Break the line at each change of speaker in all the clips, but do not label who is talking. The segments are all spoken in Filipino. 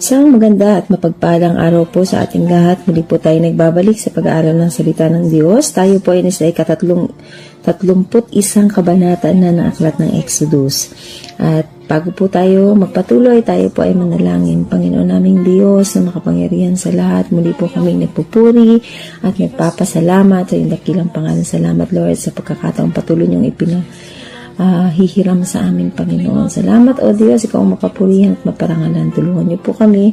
Isang maganda at mapagpalang araw po sa ating lahat. Muli po tayo nagbabalik sa pag-aaral ng salita ng Diyos. Tayo po ay nasa ikatatlong tatlumput isang kabanata na ng aklat ng Exodus. At bago po tayo magpatuloy, tayo po ay manalangin. Panginoon naming Diyos na makapangyarihan sa lahat. Muli po kami nagpupuri at nagpapasalamat sa iyong dakilang pangalan. Salamat Lord sa pagkakataong patuloy niyong ipinag ah, hihiram sa amin, Panginoon. Salamat, O Diyos, ikaw ang mapapurihan at maparangalan. Tulungan niyo po kami.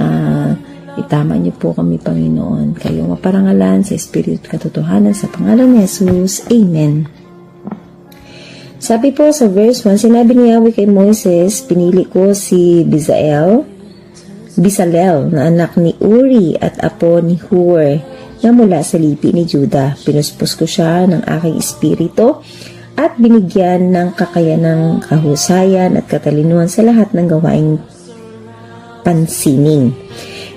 ah, itama niyo po kami, Panginoon. Kayo maparangalan sa Espiritu at katotohanan sa pangalan ni Jesus. Amen. Sabi po sa verse 1, sinabi ni Yahweh kay Moses, pinili ko si Bizael, Bisalel na anak ni Uri at apo ni Hur na mula sa lipi ni Juda. Pinuspos ko siya ng aking espiritu at binigyan ng kakayanang kahusayan at katalinuhan sa lahat ng gawaing pansining.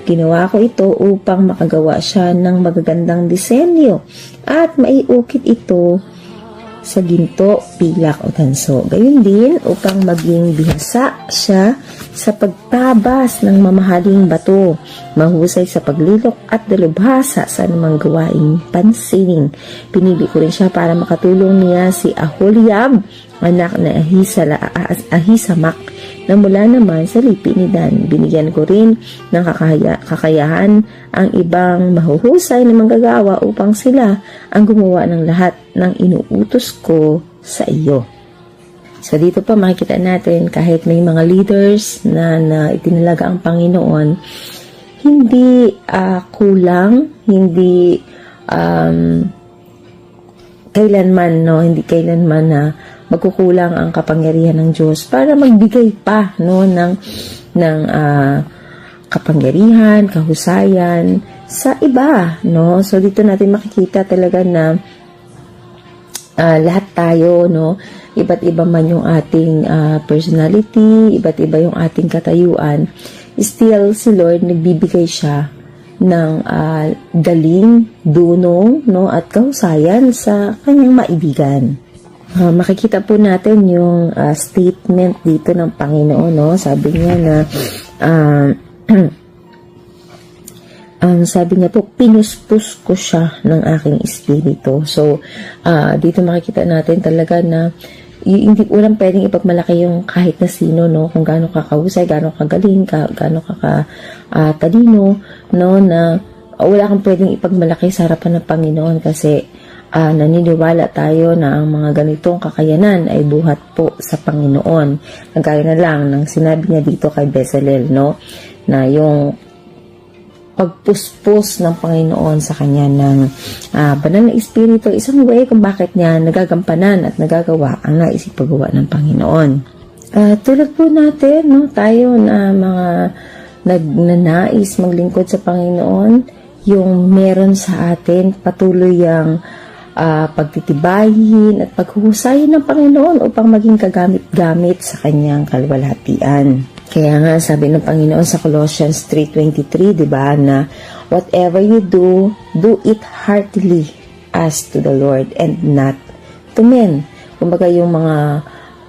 Ginawa ko ito upang makagawa siya ng magagandang disenyo at maiukit ito sa ginto, pilak o tanso. Gayun din upang maging bihasa siya sa pagtabas ng mamahaling bato, mahusay sa paglilok at dalubhasa sa anumang gawaing pansining. Pinili ko rin siya para makatulong niya si Aholiab, anak na Ahisala, Ahisamak, na mula naman sa lipi ni Dan. Binigyan ko rin ng kakaya, kakayahan ang ibang mahuhusay na manggagawa upang sila ang gumawa ng lahat ng inuutos ko sa iyo. So dito pa makikita natin kahit may mga leaders na, na itinalaga ang Panginoon, hindi ah, kulang, hindi um, kailanman no, hindi kailanman na magkukulang ang kapangyarihan ng Diyos para magbigay pa no ng ng ah, kapangyarihan, kahusayan sa iba, no? So dito natin makikita talaga na ah, lahat tayo, no? Iba't iba man yung ating ah, personality, iba't iba yung ating katayuan. Still, si Lord nagbibigay siya ng ah, galing, dunong, no? At kahusayan sa kanyang maibigan. Ah, makikita po natin yung ah, statement dito ng Panginoon, no? Sabi niya na ah, ang sabi niya po, pinuspos ko siya ng aking espiritu. So, ah, dito makikita natin talaga na hindi ulang pwedeng ipagmalaki yung kahit na sino, no? Kung gaano ka kahusay, gaano ka galing, ka, gaano ka ka ah, talino, no? Na wala kang pwedeng ipagmalaki sa harapan ng Panginoon kasi ah, naniniwala tayo na ang mga ganitong kakayanan ay buhat po sa Panginoon. Nagkaya na lang ng sinabi niya dito kay Bezalel, no? Na yung pagpuspos ng Panginoon sa kanya ng ah, banal na espiritu, isang way kung bakit niya nagagampanan at nagagawa ang naisipagawa ng Panginoon. Ah, tulad po natin, no, tayo na mga nagnanais maglingkod sa Panginoon, yung meron sa atin patuloy ang ah, pagtitibayin at paghuhusayin ng Panginoon upang maging kagamit-gamit sa kanyang kalwalhatian. Kaya nga sabi ng Panginoon sa Colossians 3.23, di ba, na whatever you do, do it heartily as to the Lord and not to men. Kumbaga yung mga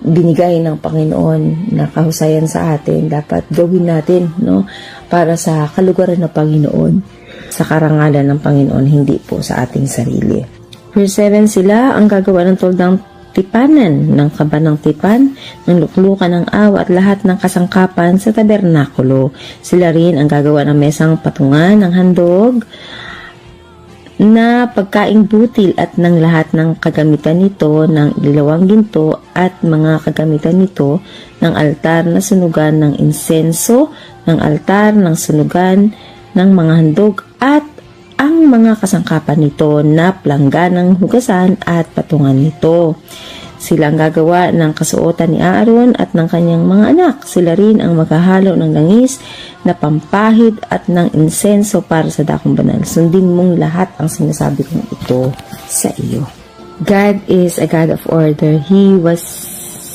binigay ng Panginoon na kahusayan sa atin, dapat gawin natin, no, para sa kalugaran ng Panginoon, sa karangalan ng Panginoon, hindi po sa ating sarili. Verse 7, sila ang gagawa ng toldang tipanan ng kaba ng tipan, ng luklukan ng awa at lahat ng kasangkapan sa tabernakulo. Sila rin ang gagawa ng mesang patungan ng handog na pagkaing butil at ng lahat ng kagamitan nito ng ilawang ginto at mga kagamitan nito ng altar na sunugan ng insenso, ng altar ng sunugan ng mga handog at ang mga kasangkapan nito na plangga ng hugasan at patungan nito. Sila ang gagawa ng kasuotan ni Aaron at ng kanyang mga anak. Sila rin ang maghahalo ng langis na pampahid at ng insenso para sa dakong banal. Sundin mong lahat ang sinasabi kong ito sa iyo. God is a God of order. He was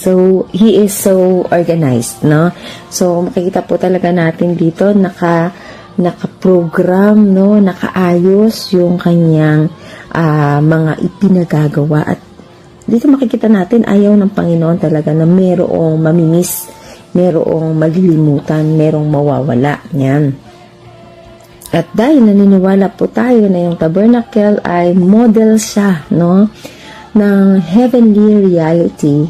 so, He is so organized, no? So, makikita po talaga natin dito, naka, naka-program, no? Nakaayos yung kanyang ah, mga ipinagagawa at dito makikita natin ayaw ng Panginoon talaga na mayroong mamimiss merong malilimutan, merong mawawala. Yan. At dahil naniniwala po tayo na yung tabernacle ay model siya, no? ng heavenly reality,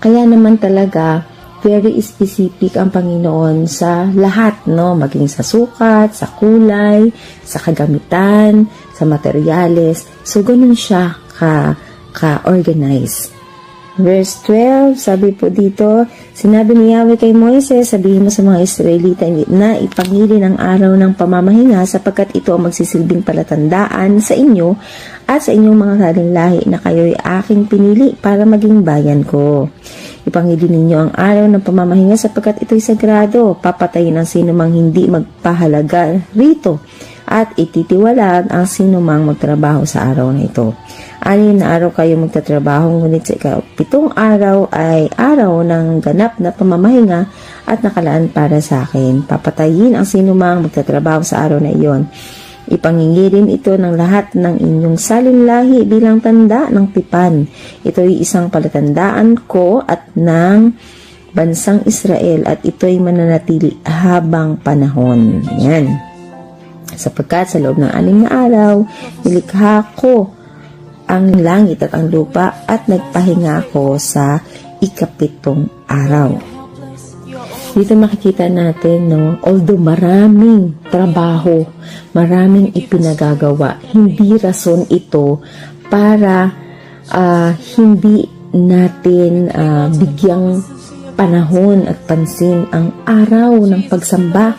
kaya naman talaga very specific ang Panginoon sa lahat, no? Maging sa sukat, sa kulay, sa kagamitan, sa materyales. So, ganun siya ka, ka-organize. Verse 12, sabi po dito, Sinabi ni Yahweh kay Moises, sabihin mo sa mga Israelita na ipangili ng araw ng pamamahinga sapagkat ito ang magsisilbing palatandaan sa inyo at sa inyong mga lahi na kayo'y aking pinili para maging bayan ko. Ipangili ninyo ang araw ng pamamahinga sapagkat ito'y sagrado. Papatayin ang sino mang hindi magpahalaga rito at ititiwalag ang sino mang magtrabaho sa araw na ito. Anin na araw kayo magtatrabaho, ngunit sa pitong araw ay araw ng ganap na pamamahinga at nakalaan para sa akin. Papatayin ang sinumang magtatrabaho sa araw na iyon. Ipangingirin ito ng lahat ng inyong salinlahi bilang tanda ng tipan. Ito ay isang palatandaan ko at ng bansang Israel at ito ay mananatili habang panahon. Yan. Sapagkat sa loob ng aling na araw, nilikha ko ang langit at ang lupa at nagpahinga ako sa ikapitong araw. Dito makikita natin, no, although maraming trabaho, maraming ipinagagawa, hindi rason ito para uh, hindi natin uh, bigyang panahon at pansin ang araw ng pagsamba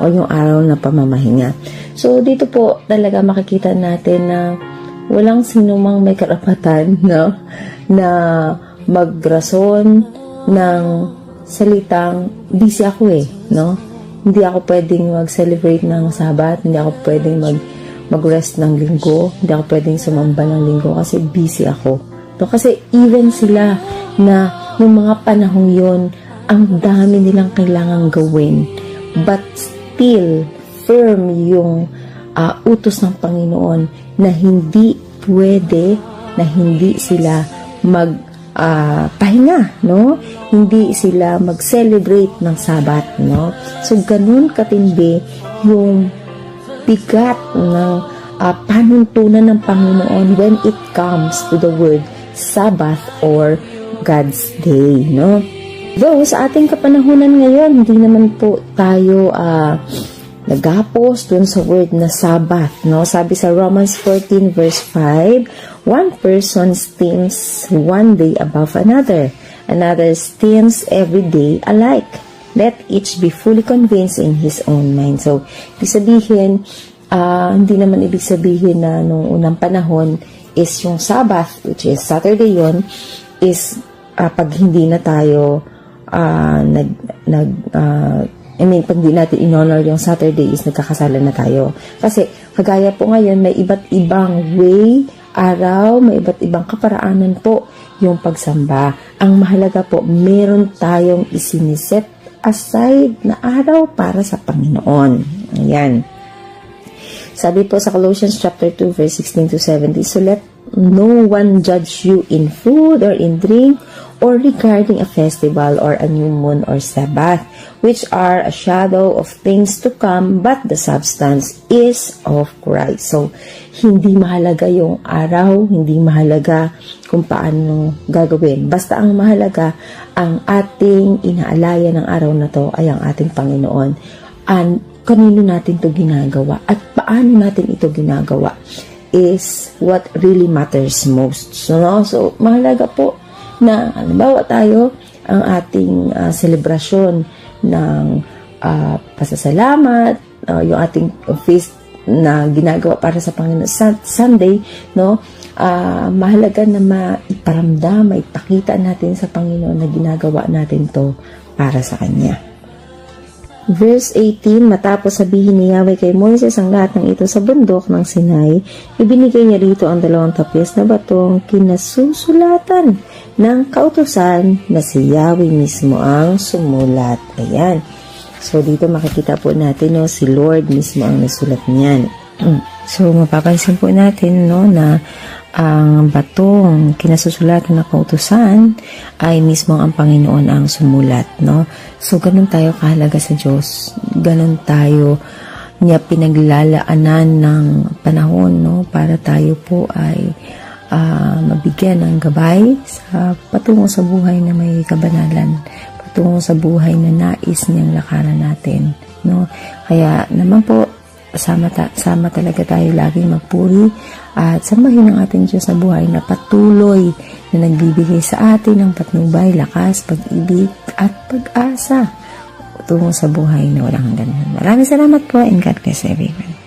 o yung araw na pamamahinga. So, dito po talaga makikita natin na walang sinumang may karapatan no, na magrason ng salitang busy ako eh, no? Hindi ako pwedeng mag-celebrate ng Sabat, hindi ako pwedeng mag mag-rest ng linggo, hindi ako pwedeng sumamba ng linggo kasi busy ako. No, kasi even sila na nung mga panahong yon ang dami nilang kailangang gawin. But still, firm yung uh, utos ng Panginoon na hindi pwede na hindi sila mag uh, pahinga, no? Hindi sila mag-celebrate ng Sabat, no? So, ganun katindi yung bigat ng uh, panuntunan ng Panginoon when it comes to the word Sabbath or God's Day, no? Though, sa ating kapanahunan ngayon, hindi naman po tayo uh, nagapos dun sa word na Sabbath, no? Sabi sa Romans 14 verse 5, one person steams one day above another, another steams every day alike. Let each be fully convinced in his own mind. So, ibig sabihin, uh, hindi naman ibig sabihin na nung unang panahon is yung Sabbath, which is Saturday yon is uh, pag hindi na tayo uh, nag, nag uh, I mean, pag di natin in-honor yung Saturday is nagkakasala na tayo. Kasi, kagaya po ngayon, may iba't ibang way, araw, may iba't ibang kaparaanan po yung pagsamba. Ang mahalaga po, meron tayong isiniset aside na araw para sa Panginoon. Ayan. Sabi po sa Colossians chapter 2 verse 16 to 17, So let no one judge you in food or in drink or regarding a festival or a new moon or Sabbath, which are a shadow of things to come, but the substance is of Christ. So, hindi mahalaga yung araw, hindi mahalaga kung paano gagawin. Basta ang mahalaga, ang ating inaalaya ng araw na to ay ang ating Panginoon. And kanino natin to ginagawa at paano natin ito ginagawa is what really matters most. So, no? so mahalaga po na halimbawa tayo ang ating uh, selebrasyon ng uh, pasasalamat, uh, yung ating feast na ginagawa para sa Panginoon sa Sunday, no? Uh, mahalaga na maiparamdam, maipakita natin sa Panginoon na ginagawa natin to para sa Kanya. Verse 18, matapos sabihin ni Yahweh kay Moises ang lahat ng ito sa bundok ng Sinai, ibinigay niya rito ang dalawang tapis na batong kinasusulatan ng kautosan na si Yahweh mismo ang sumulat. Ayan. So, dito makikita po natin no, si Lord mismo ang nasulat niyan. So, mapapansin po natin no, na ang batong kinasusulatan ng kautusan ay mismo ang Panginoon ang sumulat. No? So, ganun tayo kahalaga sa Diyos. Ganun tayo niya pinaglalaanan ng panahon no, para tayo po ay ah, mabigyan ng gabay sa patungo sa buhay na may kabanalan, patungo sa buhay na nais niyang lakaran natin. No? Kaya naman po, sama, ta- sama talaga tayo laging magpuri at sambahin ang ating Diyos sa buhay na patuloy na nagbibigay sa atin ng patnubay, lakas, pag-ibig at pag-asa tungo sa buhay na walang hanggan. Maraming salamat po and God bless everyone.